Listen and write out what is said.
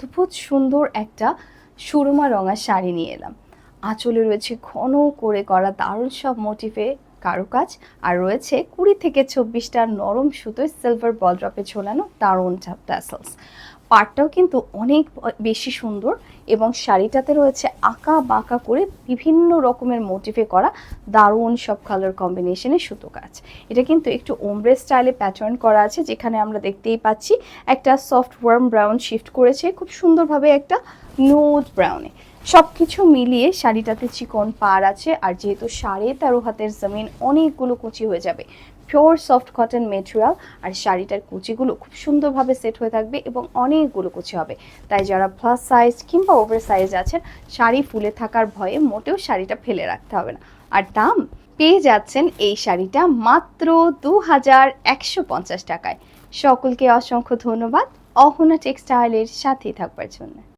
অদ্ভুত সুন্দর একটা সুরমা রঙা শাড়ি নিয়ে এলাম। আঁচলে রয়েছে ঘন করে করা দারুণ সব মোটিভে কারুকাজ আর রয়েছে কুড়ি থেকে চব্বিশটা নরম সুতোয় সিলভার বল ড্রপে ঝোলানো দারুণ ট্যাসেলস পাটটাও কিন্তু অনেক বেশি সুন্দর এবং শাড়িটাতে রয়েছে আঁকা বাঁকা করে বিভিন্ন রকমের মোটিভে করা দারুণ সব কালার কম্বিনেশনে সুতো কাজ। এটা কিন্তু একটু ওমব্রে স্টাইলে প্যাটার্ন করা আছে, যেখানে আমরা দেখতেই পাচ্ছি একটা সফট ওয়ার্ম ব্রাউন শিফট করেছে, খুব সুন্দরভাবে একটা নোট ব্রাউনে সব কিছু মিলিয়ে শাড়িটাতে চিকন পার আছে, আর যেহেতু সাড়ে তেরো হাতের জমিন, অনেকগুলো কুচি হয়ে যাবে। পিওর সফট কটন মেটেরিয়াল আর শাড়িটার কুচিগুলো খুব সুন্দরভাবে সেট হয়ে থাকবে এবং অনেকগুলো কুচি হবে। তাই যারা প্লাস সাইজ কিংবা ওভার সাইজ আছেন, শাড়ি ফুলে থাকার ভয়ে মোটেও শাড়িটা ফেলে রাখতে হবে না। আর দাম? পেয়ে যাচ্ছেন এই শাড়িটা মাত্র দু হাজার একশো পঞ্চাশ টাকায়। সকলকে অসংখ্য ধন্যবাদ। অহনা টেক্সটাইলের সাথেই থাকবার জন্য।